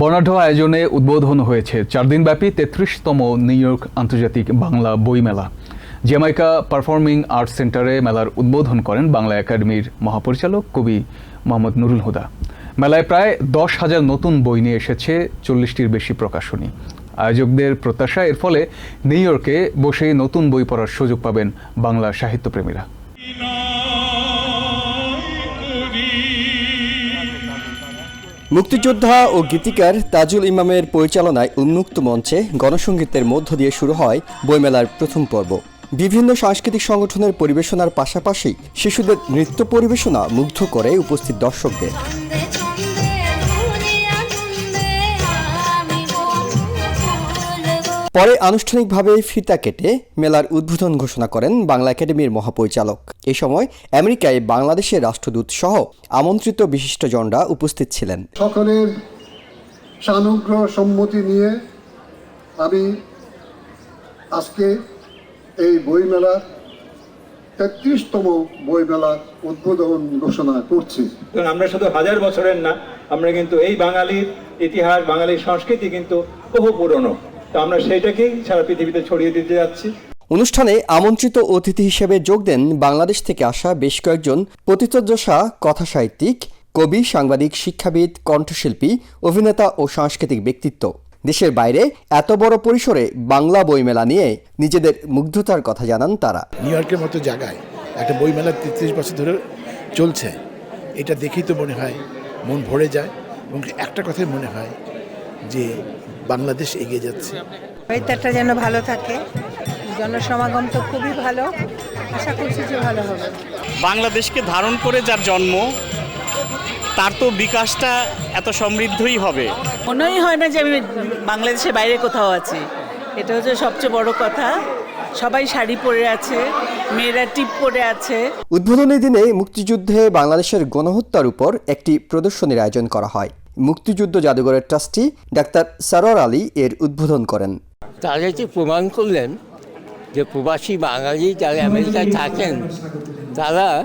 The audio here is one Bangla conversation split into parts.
বর্ণাঢ্য আয়োজনে উদ্বোধন হয়েছে চার দিনব্যাপী তেত্রিশতম নিউ ইয়র্ক আন্তর্জাতিক বাংলা বইমেলা। জ্যামাইকা পারফর্মিং আর্টস সেন্টারে মেলার উদ্বোধন করেন বাংলা একাডেমির মহাপরিচালক কবি মোহাম্মদ নুরুল হুদা। মেলায় প্রায় দশ হাজার নতুন বই নিয়ে এসেছে চল্লিশটির বেশি প্রকাশনী। আয়োজকদের প্রত্যাশা, এর ফলে নিউ ইয়র্কে বসেই নতুন বই পড়ার সুযোগ পাবেন বাংলা সাহিত্যপ্রেমীরা। মুক্তিযোদ্ধা ও গীতিকার তাজুল ইমামের পরিচালনায় উন্মুক্ত মঞ্চে গণসঙ্গীতের মধ্য দিয়ে শুরু হয় বইমেলার প্রথম পর্ব। বিভিন্ন সাংস্কৃতিক সংগঠনের পরিবেশনার পাশাপাশি শিশুদের নৃত্য পরিবেশনা মুগ্ধ করে উপস্থিত দর্শকদের। পরে আনুষ্ঠানিকভাবে ফিতা কেটে মেলার উদ্বোধন ঘোষণা করেন বাংলা একাডেমির মহাপরিচালক। এই সময় আমেরিকায় বাংলাদেশের রাষ্ট্রদূত সহ আমন্ত্রিত বিশিষ্টজনরা উপস্থিত ছিলেন। সকলের সানুগ্রহ সম্মতি নিয়ে আমি আজকে এই বইমেলার তেত্রিশতম বইমেলার উদ্বোধন ঘোষণা করছি। কারণ আমরা শুধু হাজার বছরের না আমরা কিন্তু এই বাঙালির ইতিহাস বাঙালির সংস্কৃতি কিন্তু বহু পুরনো। তো আমরা সেইটাকেই সারা পৃথিবীতে ছড়িয়ে দিতে যাচ্ছি। অনুষ্ঠানে আমন্ত্রিত অতিথি হিসেবে যোগ দেন বাংলাদেশ থেকে আসা বেশ কয়েকজন পতিতযশা কথাসাহিত্যিক কবি সাংবাদিক শিক্ষাবিদ কণ্ঠশিল্পী অভিনেতা ও সাংস্কৃতিক ব্যক্তিত্ব। দেশের বাইরে এত বড় পরিসরে বাংলা বইমেলা নিয়ে নিজেদের মুগ্ধতার কথা জানান তারা। নিউ ইয়র্কের মতো জায়গায় একটা বইমেলা তেত্রিশ বছর ধরে চলছে। এটা দেখেই তো মনে হয় মন ভরে যায় এবং একটা কথাই মনে হয় যে বাংলাদেশ এগিয়ে যাচ্ছে। ওয়েদারটা যেন ভালো থাকে জনসমাগম তো খুবই ভালো আশা করছি যে ভালো হবে। বাংলাদেশকে ধারণ করে যার জন্ম তার তো বিকাশটা এত সমৃদ্ধই হবে। মনেই হয় না যে আমি বাংলাদেশের বাইরে কোথাও আছি। এটা হচ্ছে সবচেয়ে বড় কথা। সবাই শাড়ি পরে আছে মেয়েরা টিপ পরে আছে। উদ্বোধনী দিনে মুক্তিযুদ্ধে বাংলাদেশের গণহত্যার উপর একটি প্রদর্শনীর আয়োজন করা হয়। মুক্তিযুদ্ধ জাদুঘরের ট্রাস্টি ডাক্তার সারোয়ার আলী এর উদ্বোধন করেন। তারা যে প্রমাণ করলেন যে প্রবাসী বাঙালি যারা আমেরিকায় থাকেন তারা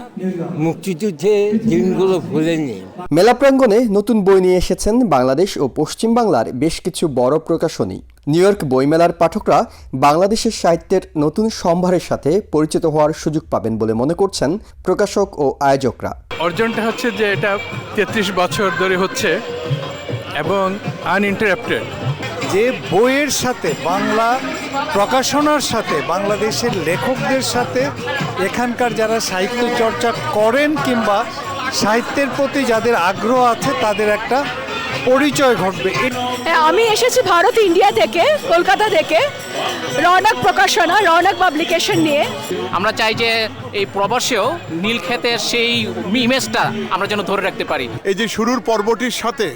মুক্তিযুদ্ধে দিনগুলো ভুলেননি। মেলা প্রাঙ্গণে নতুন বই নিয়ে এসেছেন বাংলাদেশ ও পশ্চিম বাংলার বেশ কিছু বড় প্রকাশনী। নিউ ইয়র্ক বইমেলার পাঠকরা বাংলাদেশের সাহিত্যের নতুন সম্ভারের সাথে পরিচিত হওয়ার সুযোগ পাবেন বলে মনে করছেন প্রকাশক ও আয়োজকরা। অর্জনটা হচ্ছে যে এটা তেত্রিশ বছর ধরে হচ্ছে এবং আনইন্টারাপ্টেড যে বইয়ের সাথে, বাংলা প্রকাশনার সাথে, বাংলাদেশের লেখকদের সাথে এখানকার যারা সাহিত্য চর্চা করেন কিংবা সাহিত্যের প্রতি যাদের আগ্রহ আছে, তাদের একটা পরিচয় ঘটবে। আমি এসেছি ভারত ইন্ডিয়া থেকে কলকাতা থেকে। রৌনক প্রকাশনা রৌনক পাবলিকেশন নিয়ে। আমরা চাই যে এই প্রবাসেও নীলক্ষেতের সেই ইমেজটা আমরা যেন ধরে রাখতে পারি। এই যে শুরুর পর্বটির সাথে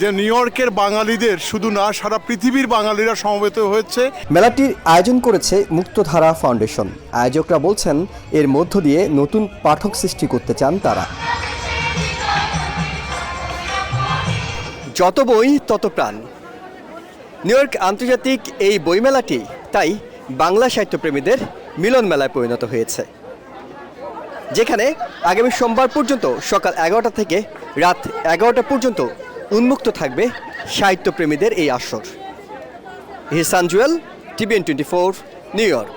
যে নিউ ইয়র্কের বাঙালিদের শুধু না সারা পৃথিবীর বাঙালিরা সমবেত হয়েছে। মেলাটির আয়োজন করেছে মুক্তধারা ফাউন্ডেশন। আয়োজকরা বলছেন এর মধ্য দিয়ে নতুন পাঠক সৃষ্টি করতে চান তারা। যত বই, তত প্রাণ। নিউ ইয়র্ক আন্তর্জাতিক এই বইমেলাটি তাই বাংলা সাহিত্যপ্রেমীদের মিলন মেলায় পরিণত হয়েছে। যেখানে আগামী সোমবার পর্যন্ত সকাল এগারোটা থেকে রাত এগারোটা পর্যন্ত উন্মুক্ত থাকবে সাহিত্যপ্রেমীদের এই আসর। Hisan Jewel, TVN twenty four, New York.